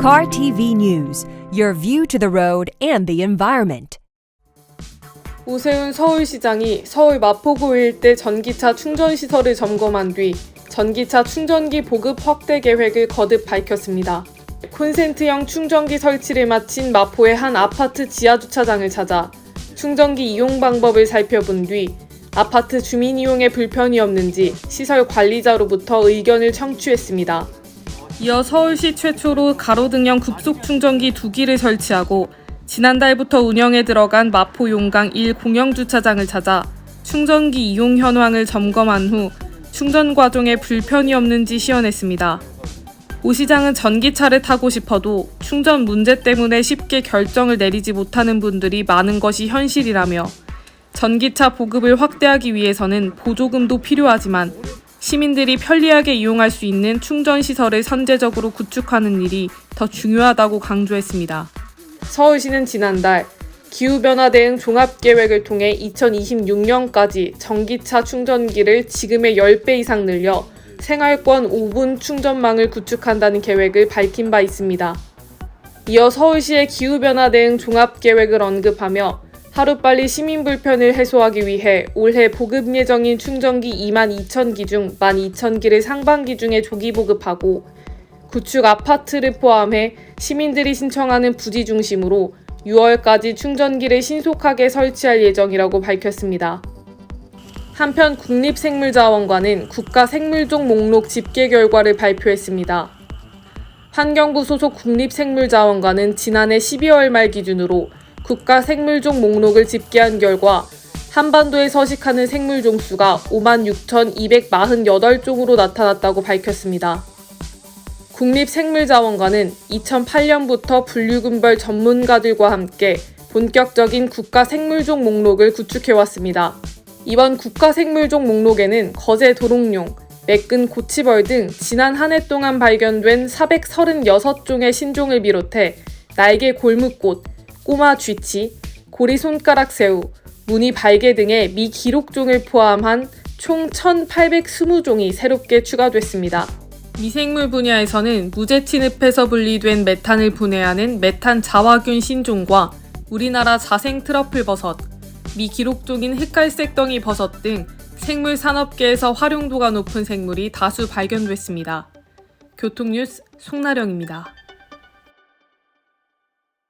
Car TV News, your view to the road and the environment. 오세훈 서울시장이 서울 마포구 일대 전기차 충전 시설을 점검한 뒤 전기차 충전기 보급 확대 계획을 거듭 밝혔습니다. 콘센트형 충전기 설치를 마친 마포의 한 아파트 지하 주차장을 찾아 충전기 이용 방법을 살펴본 뒤 아파트 주민 이용에 불편이 없는지 시설 관리자로부터 의견을 청취했습니다. 이어 서울시 최초로 가로등형 급속 충전기 두 기를 설치하고 지난달부터 운영에 들어간 마포 용강 1 공영 주차장을 찾아 충전기 이용 현황을 점검한 후 충전 과정에 불편이 없는지 시연했습니다. 오 시장은 전기차를 타고 싶어도 충전 문제 때문에 쉽게 결정을 내리지 못하는 분들이 많은 것이 현실이라며 전기차 보급을 확대하기 위해서는 보조금도 필요하지만 시민들이 편리하게 이용할 수 있는 충전 시설을 선제적으로 구축하는 일이 더 중요하다고 강조했습니다. 서울시는 지난달 기후변화 대응 종합계획을 통해 2026년까지 전기차 충전기를 지금의 10배 이상 늘려 생활권 5분 충전망을 구축한다는 계획을 밝힌 바 있습니다. 이어 서울시의 기후변화 대응 종합계획을 언급하며 하루빨리 시민 불편을 해소하기 위해 올해 보급 예정인 충전기 2만 2천 기 중 1만 2천 기를 상반기 중에 조기 보급하고 구축 아파트를 포함해 시민들이 신청하는 부지 중심으로 6월까지 충전기를 신속하게 설치할 예정이라고 밝혔습니다. 한편 국립생물자원관은 국가 생물종 목록 집계 결과를 발표했습니다. 환경부 소속 국립생물자원관은 지난해 12월 말 기준으로 국가 생물종 목록을 집계한 결과 한반도에 서식하는 생물종 수가 56,248종으로 나타났다고 밝혔습니다. 국립생물자원관은 2008년부터 분류군벌 전문가들과 함께 본격적인 국가 생물종 목록을 구축해왔습니다. 이번 국가 생물종 목록에는 거제 도롱뇽, 매끈 고치벌 등 지난 한 해 동안 발견된 436종의 신종을 비롯해 날개 골무꽃, 꼬마 쥐치, 고리 손가락 새우, 무늬 발개 등의 미기록종을 포함한 총 1,820종이 새롭게 추가됐습니다. 미생물 분야에서는 무제 침입해서 분리된 메탄을 분해하는 메탄 자화균 신종과 우리나라 자생 트러플 버섯, 미기록종인 흑갈색 덩이 버섯 등 생물 산업계에서 활용도가 높은 생물이 다수 발견됐습니다. 교통뉴스 송나령입니다.